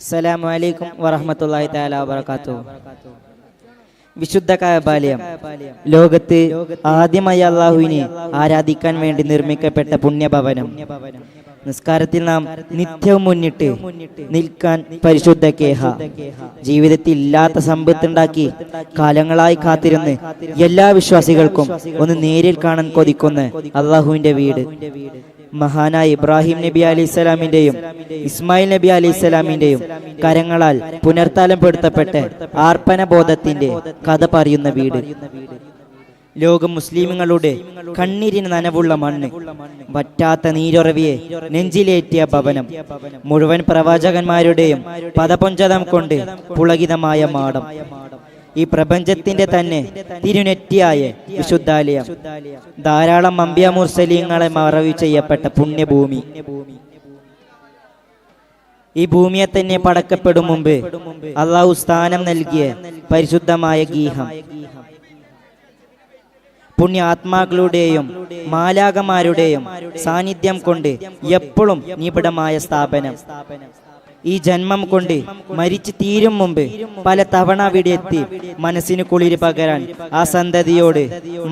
അസ്സലാമു അലൈക്കും വറഹ്മത്തുള്ളാഹി തആല വബറകാത്തു വിശുദ്ധ കഅബാലയം ലോകത്ത് ആദ്യമായി അള്ളാഹുവിനെ ആരാധിക്കാൻ വേണ്ടി നിർമ്മിക്കപ്പെട്ട പുണ്യഭവനം. നിസ്കാരത്തിൽ നാം നിത്യവും മുന്നിട്ട് നിൽക്കാൻ പരിശുദ്ധ കേഹ. ജീവിതത്തിൽ ഇല്ലാത്ത സമ്പത്തുണ്ടാക്കി കാലങ്ങളായി കാത്തിരുന്ന് എല്ലാ വിശ്വാസികൾക്കും ഒന്ന് നേരിൽ കാണാൻ കൊതിക്കുന്ന അള്ളാഹുവിന്റെ വീട്. മഹാനായ ഇബ്രാഹിം നബി അലി ഇസ്ലാമിന്റെയും ഇസ്മായിൽ നബി അലി ഇസ്ലാമിന്റെയും കരങ്ങളാൽ പുനർത്താലപ്പെടുത്തപ്പെട്ട് ആർപ്പന ബോധത്തിന്റെ കഥ പറയുന്ന വീട്. ലോക മുസ്ലിമുകളുടെ കണ്ണീരിന് നനവുള്ള മണ്ണ് വറ്റാത്ത നീരൊറവിയെ നെഞ്ചിലേറ്റിയ ഭവനം മുഴുവൻ പ്രവാചകന്മാരുടെയും പദപൊഞ്ചതം കൊണ്ട് പുളകിതമായ മാടം. ഈ പ്രപഞ്ചത്തിന്റെ തന്നെ തിരുനെറ്റിയായ വിശുദ്ധാലയം. ധാരാളം അമ്പ്യാമുർസലീങ്ങളെ മറവി ചെയ്യപ്പെട്ട പുണ്യഭൂമി. ഈ ഭൂമിയെ തന്നെ പടക്കപ്പെടും മുമ്പ് അള്ളാഹു സ്ഥാനം നൽകിയ പരിശുദ്ധമായ ഗീഹം. പുണ്യ ആത്മാക്കളുടെയും മാലാകമാരുടെയും സാന്നിധ്യം കൊണ്ട് എപ്പോഴും നിബിഡമായ സ്ഥാപനം. ഈ ജന്മം കൊണ്ട് മരിച്ചു തീരും മുമ്പ് പല തവണ അവിടെ എത്തി മനസ്സിന് കുളിര് പകരാൻ ആ സന്തതിയോട്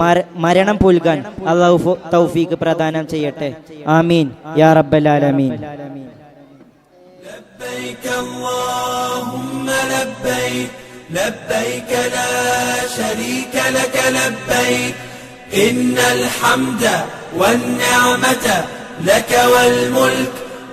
മര- മരണം പുൽകാൻ അള്ളാഹു ഫോ- തൗഫീക്ക് പ്രദാനം ചെയ്യട്ടെ ആമീൻ യാ റബ്ബലാലമീൻ لبيك اللهم لبيك لبيك لا شريك لك لبيك إن الحمد والنعمة لك والملك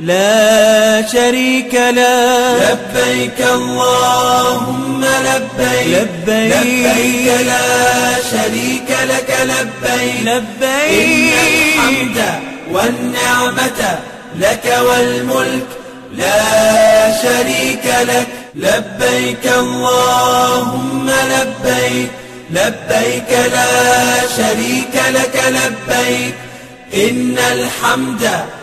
لا شريك لك لبيك اللهم لبيك. لبيك, لبيك لا شريك لك. لبيك. لبيك. إن الحمد والنعمة لك والملك لا شريك لك. لبيك اللهم لبيك. لبيك لا شريك لك. لبيك. إن الحمد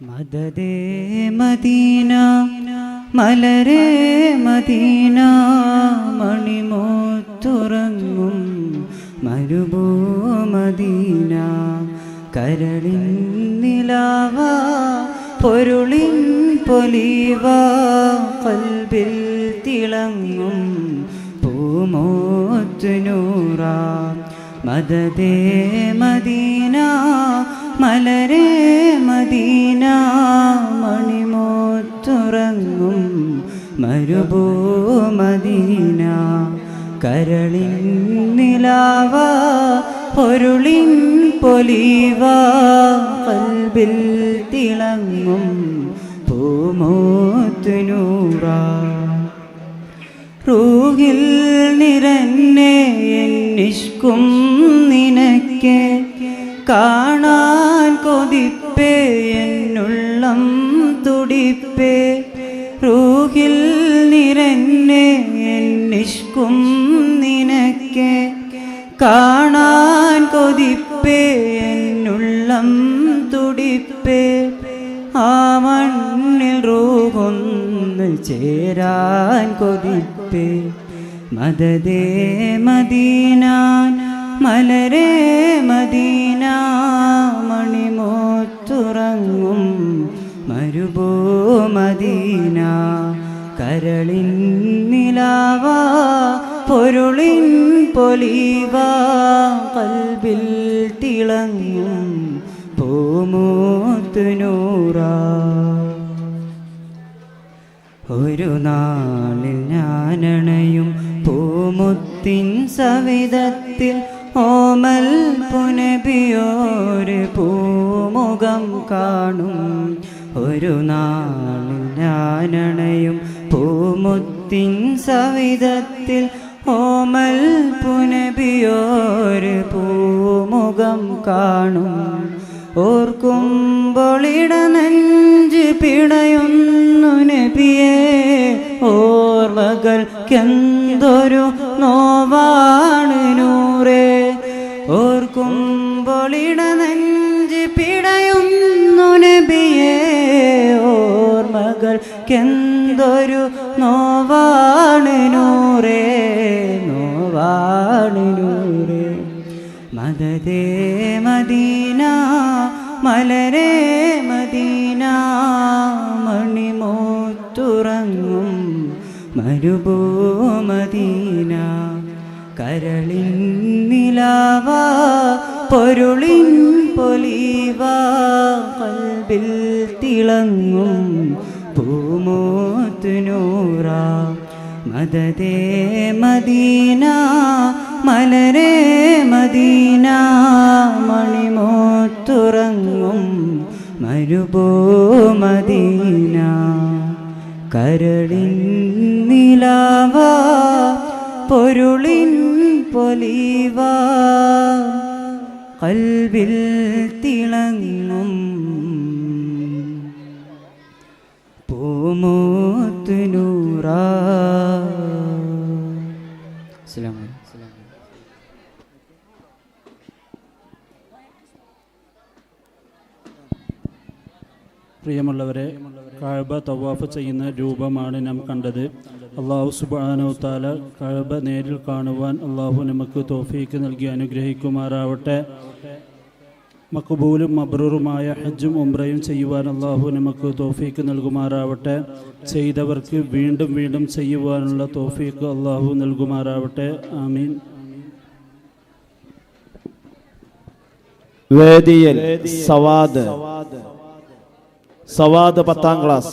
മദദേ മദീന മലരേ മദീന മണിമോത്തുറങ്ങും മരുഭൂ മദീന. കരളിൻ നിലാവ പൊരുളിൻ പൊലിവ കൽബിൽ തിളങ്ങും പൂമോത്തുനൂറ മദദേ മദീന മലരേ മദീന മരുഭൂ മദീന കരളിൻ നിലാവ പൊരുളിൻ പൊലിവ കൽബിൽ തിളങ്ങും പൂമോത്തുനൂറ. റൂഹിൽ നിരന്നെ എന്നിഷ്കും നിനക്ക് കാണാൻ കൊതിപ്പേ എന്നുള്ളം തുടിപ്പേ. നിറന്നെ എന്നിഷ്കും നിനക്ക്. കാണാൻ കൊതിപ്പേ എന്നുള്ളം തുടിപ്പേ. ആ മണ്ണിൽ റൂഹൊന്ന് ചേരാൻ കൊതിപ്പേ. മദതേ മദീന മലരേ മദീന. പൊലിവ കൽബിൽ തിളങ്ങും പൂമൂത്തുനൂറാ ഒരു നാളിൽ ഞാനണയും പൂമുത്തിൻ സവിധത്തിൽ ഓമൽ പുനബിയോര് പൂമുഖം കാണും. ഒരു നാളിൽ ഞാനണയും പൂമുത്തിൻ സവിധത്തിൽ ഓമൽ പുനബിയോര് പൂമുഖം കാണും. ഓർക്കുമ്പോളിട നെഞ്ച് പിടയുന്നു നബിയേ. ഓർമ്മകൾക്കെന്തൊരു നോവാണ് നൂറേ. ഓർക്കുമ്പോളിട നെഞ്ച് പിടയുന്നു നബിയേ. ഓർമ്മകൾക്കെന്തൊരു നോവാണ് നൂറേ. നൂറേ മദദേ മദീന മലരേ മദീന മണിമോത്തുറങ്ങും മരുഭൂ മദീന. കരളിൻ നിലാവ പൊരുളിൻ പൊലിവ കൽബിൽ തിളങ്ങും പൂമോത്തുനൂറ മദദേ മദീന മലരേ മദീന മണിമോത്തുറങ്ങും മരുഭൂ മദീന. കരളിൻ നിലാവ പൊരുളിൻ പൊലിവ കൽവിൽ തിളങ്ങും പൂമൂത്തുനൂറ പ്രിയമുള്ളവരെ കഴബ തവാഫ് ചെയ്യുന്ന രൂപമാണ് നാം കണ്ടത്. അള്ളാഹു സുബാനോ താല കഴബ നേരിൽ കാണുവാൻ അള്ളാഹു നമുക്ക് തോഫീക്ക് നൽകി അനുഗ്രഹിക്കുമാറാവട്ടെ. മക്ബൂലും മബ്രൂറുമായ ഹജ്ജും ഉംറയും ചെയ്യുവാൻ അള്ളാഹു നമുക്ക് തോഫീക്ക് നൽകുമാറാവട്ടെ. ചെയ്തവർക്ക് വീണ്ടും വീണ്ടും ചെയ്യുവാനുള്ള തോഫീക്ക് അള്ളാഹു നൽകുമാറാവട്ടെ. ആമീൻ. വേദിയൽ സവാദ് സവാദ് പത്താം ക്ലാസ്.